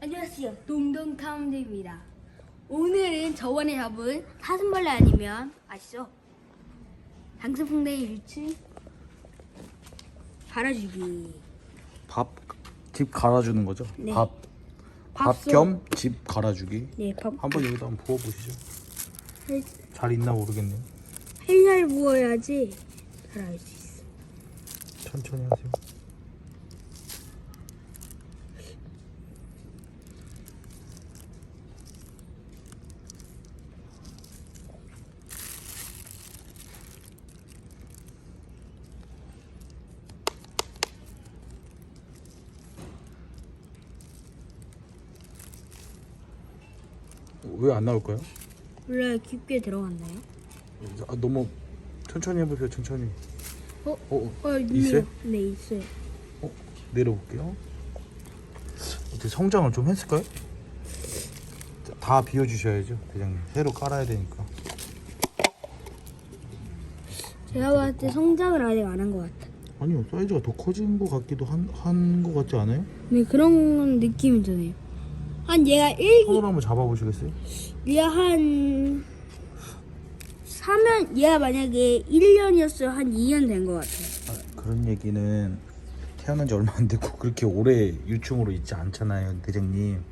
안녕하세요. 동동타운드입니다. 오늘은 저번에 잡은 사슴벌레 아니면 아시죠? 장수풍뎅이 유치 갈아주기. 밥 집 갈아주는 거죠? 네. 밥. 밥 밥솥. 겸 집 갈아주기. 네, 밥. 한번 여기다 한번 부어 보시죠. 살- 잘 있나 모르겠네요. 살살 부어야지 갈아줄 수 있어. 천천히 하세요. 왜 안 나올까요? 원래 깊게 들어갔나요? 아, 너무 천천히 해보세요. 천천히. 어? 어, 어, 있어요? 네, 있어요. 어, 내려볼게요. 어떻게 성장을 좀 했을까요? 다 비워주셔야죠, 대장님. 새로 깔아야 되니까. 제가 봤을 때 성장을 아직 안 한 것 같아. 아니요, 사이즈가 더 커진 것 같기도 한, 한 것 같지 않아요? 네, 그런 느낌이 드네요. 한 얘가 1, 손으로 한번 잡아보시겠어요? 얘가 한 3년, 얘가 만약에 1년이었어요. 한 2년 된 것 같아요. 아, 그런 얘기는 태어난 지 얼마 안 됐고 그렇게 오래 유충으로 있지 않잖아요, 대장님.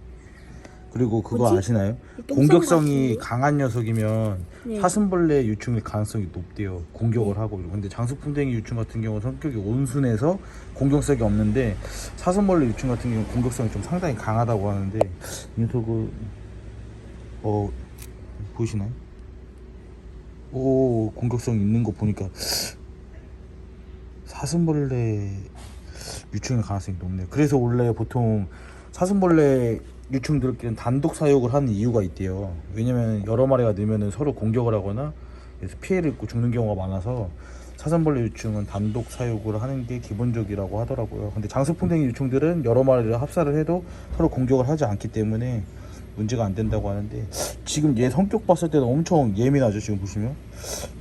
그리고 그거 뭐지? 아시나요? 똥 공격성이 강한 녀석이면 네. 사슴벌레 유충일 가능성이 높대요. 공격을 하고. 근데 장수풍뎅이 유충 같은 경우 성격이 온순해서 공격성이 없는데 사슴벌레 유충 같은 경우 공격성이 좀 상당히 강하다고 하는데 이 녀석은 어 보이시나요? 오 공격성 있는 거 보니까 사슴벌레 유충일 가능성이 높네요. 그래서 원래 보통 사슴벌레 유충들끼리는 단독 사육을 하는 이유가 있대요. 왜냐면 여러 마리가 늘면은 서로 공격을 하거나 그래서 피해를 입고 죽는 경우가 많아서 사슴벌레 유충은 단독 사육을 하는 게 기본적이라고 하더라고요. 근데 장수풍뎅이 유충들은 여러 마리를 합사를 해도 서로 공격을 하지 않기 때문에 문제가 안 된다고 하는데 지금 얘 성격 봤을 때는 엄청 예민하죠. 지금 보시면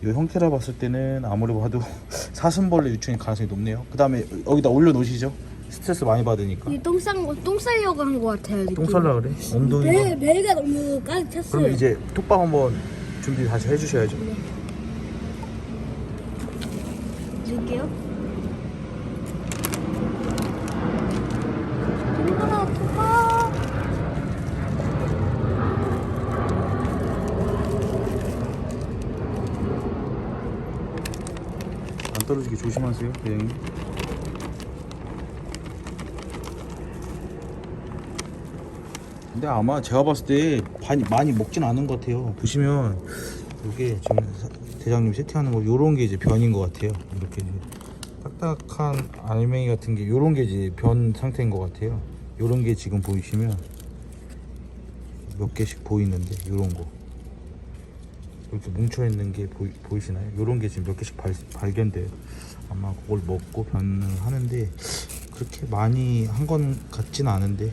이 형태를 봤을 때는 아무리 봐도 사슴벌레 유충일 가능성이 높네요. 그 다음에 여기다 올려놓으시죠. 스트레스 많이 받으니까. 이게 똥싼 거, 똥 싸려고 한것 같아요. 똥 살라 그래? 엉덩이. 배, 배가 너무 가득 찼어요. 그럼 이제 톡방 한번 준비 다시 해주셔야죠. 톡안 떨어지게 조심하세요, 대장님. 근데 아마 제가 봤을 때 많이, 많이 먹진 않은 것 같아요. 보시면 이게 지금 사- 대장님 세팅하는 거 요런 게 이제 변인 것 같아요. 이렇게 딱딱한 알맹이 같은 게 요런 게 이제 변 상태인 것 같아요. 요런 게 지금 보이시면 몇 개씩 보이는데 요런 거 이렇게 뭉쳐 있는 게 보이, 보이시나요? 요런 게 지금 몇 개씩 발, 발견돼요. 아마 그걸 먹고 변을 하는데 그렇게 많이 한 건 같진 않은데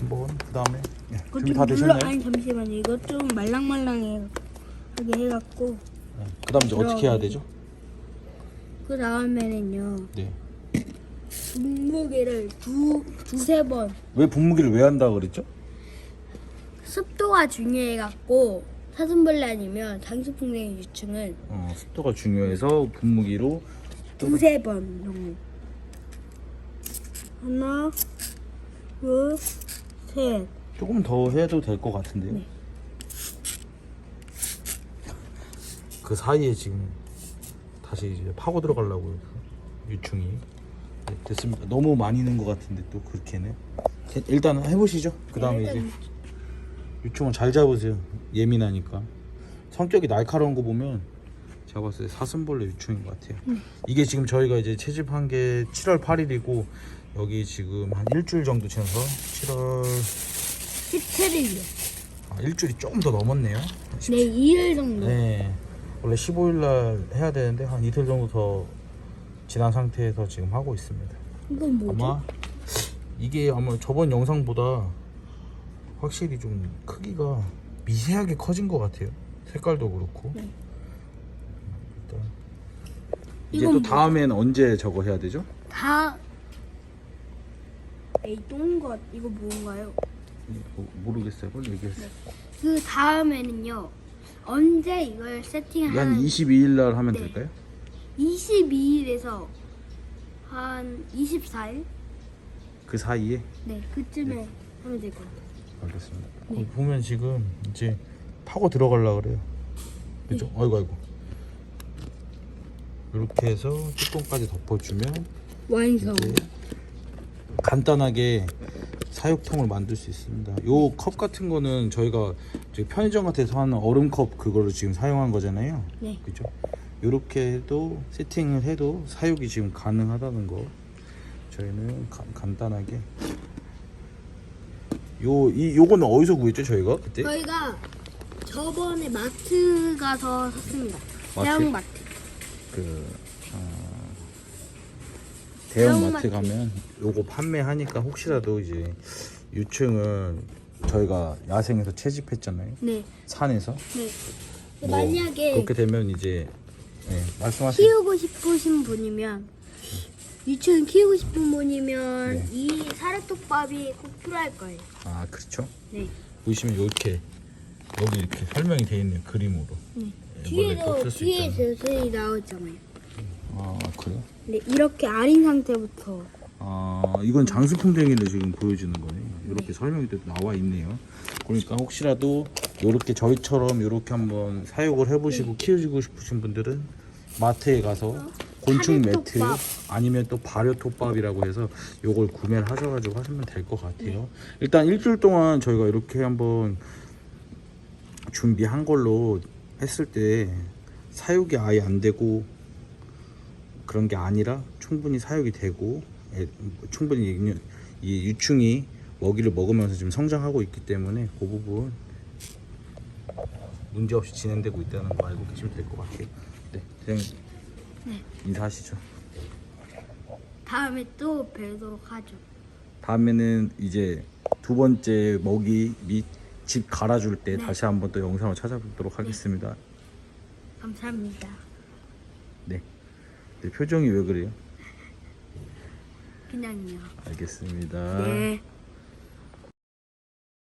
한번 그 다음에 이거 준비 좀다 눌러, 되셨나요? 아니 잠시만요. 이거 좀 말랑말랑해 하게 해갖고 그 다음 이제 어떻게 해야 되죠? 그 다음에는요 네. 분무기를 두 두세 번 왜 분무기를 왜 한다 그랬죠? 습도가 중요해갖고 사슴벌레 아니면 장수풍뎅이 유충은 어, 습도가 중요해서 분무기로 두세 번 정도. 하나, 둘, 셋. 조금 더 해도 될 것 같은데요. 네. 그 사이에 지금 다시 이제 파고 들어가려고 유충이 네, 됐습니다. 너무 많이 넣은 것 같은데 또 그렇게는 자, 일단 해보시죠. 그 다음에 이제 유충은 잘 잡으세요. 예민하니까 성격이 날카로운 거 보면 제가 봤을 때 사슴벌레 유충인 것 같아요. 이게 지금 저희가 이제 채집한 게 7월 8일이고 여기 지금 한 일주일 정도 지나서 7월 17일이요. 아, 일주일이 조금 더 넘었네요. 네, 2일 정도. 네. 원래 15일 날 해야 되는데 한 이틀 정도 더 지난 상태에서 지금 하고 있습니다. 이건 뭐죠? 아마 이게 아마 저번 영상보다 확실히 좀 크기가 미세하게 커진 것 같아요. 색깔도 그렇고. 네. 일단 이제 이건 또 뭐죠? 다음엔 언제 저거 해야 되죠? 다에 이 똥것 이거 뭔가요? 뭐, 모르겠어요. 빨리 얘기해주세요. 그 다음에는요. 언제 이걸 한 세팅하는 22일 날 하면 네. 될까요? 22일에서 한 24일? 그 사이에? 네, 그쯤에 하면 될 것 같아요. 알겠습니다. 네. 거기 보면 지금 이제 파고 들어가려 그래요. 그죠? 네. 아이고 아이고. 이렇게 해서 뚜껑까지 덮어주면 완성. 이제 간단하게 사육통을 만들 수 있습니다. 요 컵 같은 거는 저희가 편의점 같아서 하는 얼음컵 그거를 지금 사용한 거잖아요. 네. 그죠? 요렇게 해도 세팅을 해도 사육이 지금 가능하다는 거 저희는 가- 간단하게 요 이 요거는 어디서 구했죠 저희가 그때 저희가 저번에 마트 가서 샀습니다. 마트? 대형 마트. 그 어, 대형 대형 마트 마트. 가면 요거 판매하니까 혹시라도 이제 유충을 저희가 야생에서 채집했잖아요 네. 산에서 네. 뭐 만약에 그렇게 되면 이제 네, 말씀하세요 키우고 싶으신 분이면 유치원 키우고 싶은 분이면 네. 이 사료톱밥이 꼭 필요할 거예요. 아 그렇죠 네. 보시면 이렇게 여기 이렇게 설명이 되어 있는 그림으로 네. 애벌레 뒤에도 수 뒤에 있잖아요. 자세히 나오잖아요. 아 그래요? 네, 이렇게 아린 상태부터 아 이건 장수풍뎅이를 지금 보여주는 거네요. 이렇게 설명이 또 나와 있네요. 그러니까 혹시라도 이렇게 저희처럼 이렇게 한번 사육을 해보시고 키우고 싶으신 분들은 마트에 가서 곤충 매트 발효톱밥. 아니면 또 발효톱밥이라고 해서 요걸 구매를 하셔가지고 하시면 될 것 같아요. 일단 일주일 동안 저희가 이렇게 한번 준비한 걸로 했을 때 사육이 아예 안 되고 그런 게 아니라 충분히 사육이 되고 애- 충분히 이- 이 유충이 먹이를 먹으면서 지금 성장하고 있기 때문에 그 부분 문제 없이 진행되고 있다는 거 알고 계시면 될 것 같아요. 네, 선생님 네. 인사하시죠. 다음에 또 뵈도록 하죠. 다음에는 이제 두 번째 먹이 및 집 갈아줄 때 네. 다시 한번 또 영상을 찾아보도록 하겠습니다. 감사합니다. 네. 네, 표정이 왜 그래요? 그냥요. 알겠습니다. 네.